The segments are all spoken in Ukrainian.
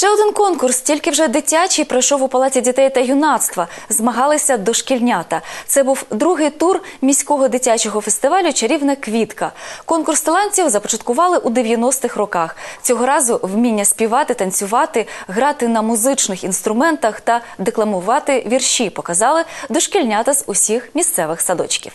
Ще один конкурс, тільки вже дитячий, пройшов у палаці дітей та юнацтва. Змагалися дошкільнята. Це був другий тур міського дитячого фестивалю Чарівна квітка. Конкурс талантів започаткували у 90-х роках. Цього разу вміння співати, танцювати, грати на музичних інструментах та декламувати вірші показали дошкільнята з усіх місцевих садочків.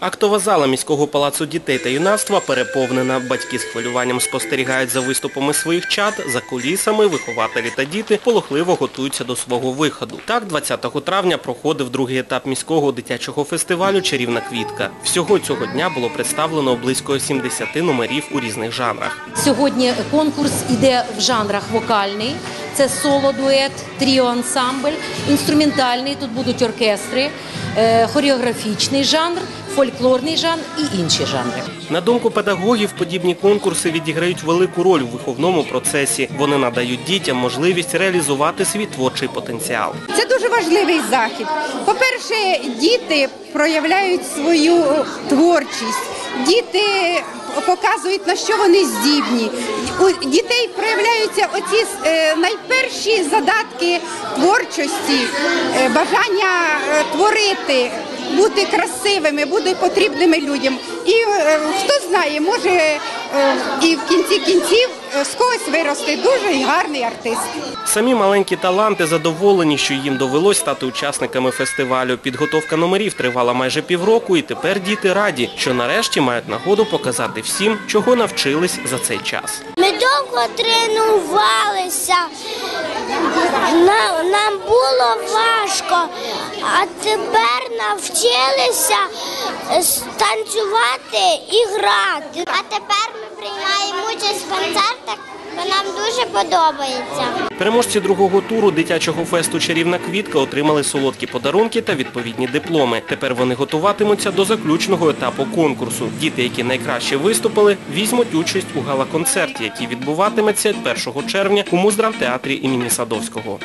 Актова зала міського палацу дітей та юнацтва переповнена. Батьки з хвилюванням спостерігають за виступами своїх чад, за кулісами, вихователі та діти полохливо готуються до свого виходу. Так, 20 травня проходив другий етап міського дитячого фестивалю Чарівна квітка. Всього цього дня було представлено близько 70 номерів у різних жанрах. Сьогодні конкурс іде в жанрах вокальний. Це соло-дует, тріо-ансамбль, інструментальний, тут будуть оркестри, е, хореографічний жанр, фольклорний жанр і інші жанри. На думку педагогів, подібні конкурси відіграють велику роль у виховному процесі. Вони надають дітям можливість реалізувати свій творчий потенціал. Це дуже важливий захід. По-перше, діти проявляють свою творчість. Діти показують, на що вони здібні. У дітей проявляються оці е, найперші задатки творчості, е, бажання е, творити, бути красивими, бути потрібними людям. І е, хто знає, може е, і в кінці кінців е, з когось вирости дуже гарний артист. Самі маленькі таланти задоволені, що їм довелось стати учасниками фестивалю. Підготовка номерів тривала майже півроку, і тепер діти раді, що нарешті мають нагоду показати всім, чого навчились за цей час. Ми довго тренувалися. Нам, нам було важко, а тепер навчилися е, танцювати і грати. А тепер ми приймаємо участь в концертах, бо нам дуже подобається. Переможці другого туру дитячого фесту Чарівна квітка отримали солодкі подарунки та відповідні дипломи. Тепер вони готуватимуться до заключного етапу конкурсу. Діти, які найкраще виступили, візьмуть участь у гала-концерті, який відбуватиметься 1 червня у муздрамтеатрі імені Садовського.